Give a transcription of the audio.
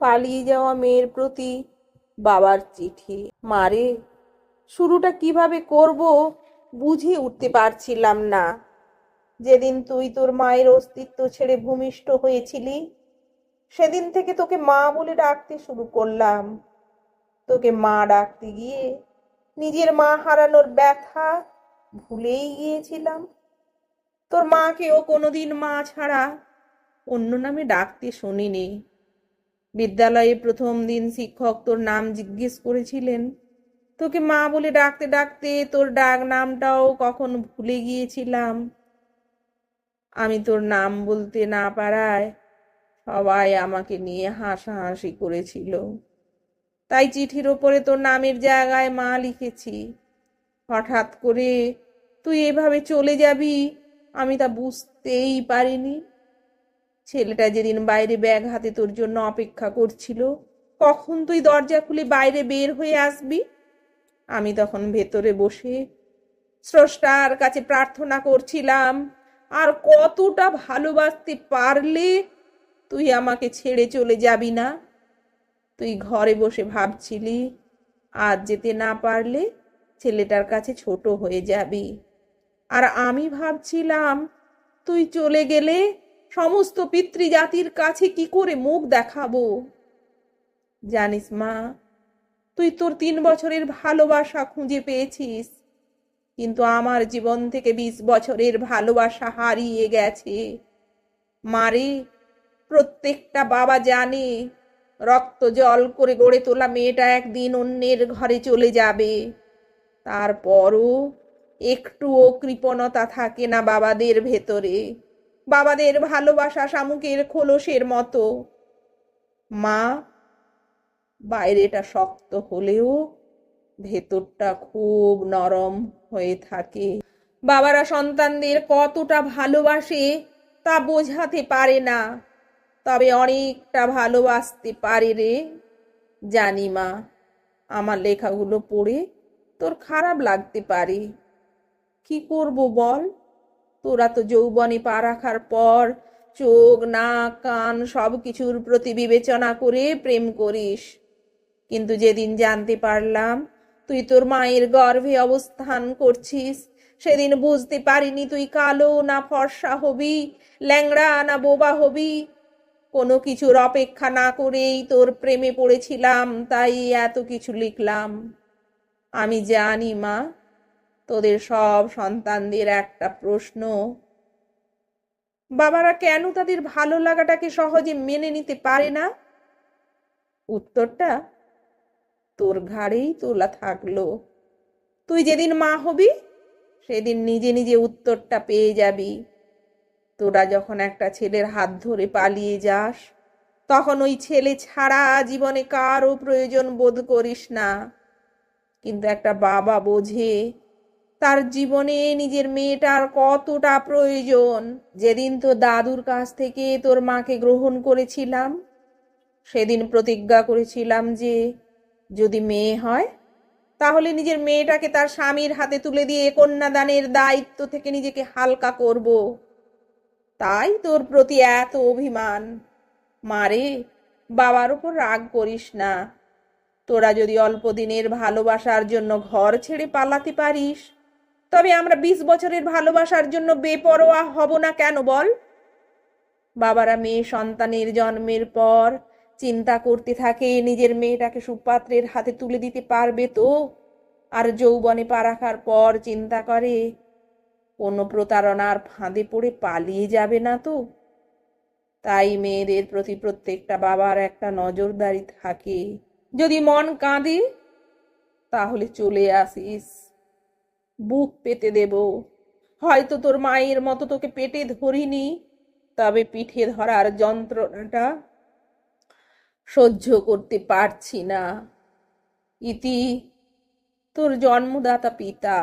পালিয়ে যাওয়া মেয়ের প্রতি বাবার চিঠি। মারে, শুরুটা কীভাবে করব বুঝে উঠতে পারছিলাম না। যেদিন তুই তোর মায়ের অস্তিত্ব ছেড়ে ভূমিষ্ঠ হয়েছিলি, সেদিন থেকে তোকে মা বলে ডাকতে শুরু করলাম। তোকে মা ডাকতে গিয়ে নিজের মা হারানোর ব্যথা ভুলেই গিয়েছিলাম। তোর মাকেও কোনোদিন মা ছাড়া অন্য নামে ডাকতে শুনিনি। বিদ্যালয়ে প্রথম দিন শিক্ষক তোর নাম জিজ্ঞেস করেছিলেন। তোকে মা বলে ডাকতে ডাকতে তোর ডাক নামটাও কখন ভুলে গিয়েছিলাম। আমি তোর নাম বলতে না পারায় সবাই আমাকে নিয়ে হাসাহাসি করেছিল। তাই চিঠির ওপরে তোর নামের জায়গায় মা লিখেছি। হঠাৎ করে তুই এভাবে চলে যাবি, আমি তা বুঝতেই পারিনি। ছেলেটা যেদিন বাইরে ব্যাগ হাতে তোর জন্য অপেক্ষা করছিল, কখন তুই দরজা খুলে বাইরে বের হয়ে আসবি? আমি তখন ভেতরে বসে স্রষ্টার কাছে প্রার্থনা করছিলাম, আর কতটা ভালোবাসতে পারলে তুই আমাকে ছেড়ে চলে যাবি না? তুই ঘরে বসে ভাবছিলি, আজ যেতে না পারলে ছেলেটার কাছে ছোট হয়ে যাবি। আর আমি ভাবছিলাম, তুই চলে গেলে সমস্ত পিতৃজাতির কাছে কি করে মুখ দেখাবো? জানিস মা, তুই তোর তিন বছরের ভালোবাসা খুঁজে পেয়েছিস, কিন্তু আমার জীবন থেকে বিশ বছরের ভালোবাসা হারিয়ে গেছে। মারে প্রত্যেকটা বাবা জানে, রক্ত জল করে গড়ে তোলা মেয়েটা একদিন অন্যের ঘরে চলে যাবে। তারপরও একটুও কৃপণতা থাকে না বাবাদের ভেতরে। বাবাদের ভালোবাসা শামুকের খোলসের মতো। মা, বাইরেটা শক্ত হলেও ভেতরটা খুব নরম হয়ে থাকে। বাবারা সন্তানদের কতটা ভালোবাসে তা বোঝাতে পারে না। তবে অনেকটা ভালোবাসতে পারে রে। জানি মা, আমার লেখাগুলো পড়ে তোর খারাপ লাগতে পারে। কি করব বল? তোরা তো যৌবনে পা রাখার পর, চোখ, নাক, কান সব কিছুর প্রতি বিবেচনা করে প্রেম করিস। কিন্তু যেদিন জানতে পারলাম তুই তোর মায়ের গর্ভে অবস্থান করছিস, সেদিন বুঝতে পারিনি তুই কালো না ফর্সা হবি, ল্যাংড়া না বোবা হবি। কোনো কিছুর অপেক্ষা না করেই তোর প্রেমে পড়েছিলাম, তাই এত কিছু লিখলাম। আমি জানি মা তোদের সব সন্তানদের একটা প্রশ্ন। বাবারা, কেন তাদের ভালো লাগাটাকে সহজে মেনে নিতে পারে না? উত্তরটা, তোর ঘাড়েই তোলা থাকল। তুই যেদিন মা হবি, সেদিন নিজে নিজে উত্তরটা পেয়ে যাবি। তোরা যখন একটা ছেলের হাত ধরে পালিয়ে যাস, তখন ওই ছেলে ছাড়া জীবনে কারও প্রয়োজন বোধ করিস না। কিন্তু একটা বাবা বোঝে তার জীবনে নিজের মেয়েটার কতটা প্রয়োজন? যেদিন তো দাদুর কাছ থেকে তোর মাকে গ্রহণ করেছিলাম, সেদিন প্রতিজ্ঞা করেছিলাম যে, যদি মেয়ে হয়, তাহলে নিজের মেয়েটাকে তার স্বামীর হাতে তুলে দিয়ে কন্যাদানের দায়িত্ব থেকে নিজেকে হালকা করব। তাই তোর প্রতি এত অভিমান। মারে বাবার উপর রাগ করিস না। তোরা যদি অল্প দিনের ভালোবাসার জন্য ঘর ছেড়ে পালাতে পারিস তবে আমরা বিশ বছরের ভালোবাসার জন্য বেপরোয়া হব না কেন বল? বাবারা মেয়ে সন্তানের জন্মের পর চিন্তা করতে থাকে, নিজের মেয়েটাকে সুপাত্রের হাতে তুলে দিতে পারবে তো? আর যৌবনে পা রাখার পর চিন্তা করে, কোনো প্রতারণার ফাঁদে পড়ে পালিয়ে যাবে না তো? তাই মেয়েদের প্রতি প্রত্যেকটা বাবার একটা নজরদারি থাকে। যদি মন কাঁদে, তাহলে চলে আসিস। বুক পেতে দেব। হয়তো তোর মায়ের মতো তোকে পেটে ধরিনি, তবে পিঠে ধরার যন্ত্রণাটা সহ্য করতে পারছি না। ইতি, তোর জন্মদাতা পিতা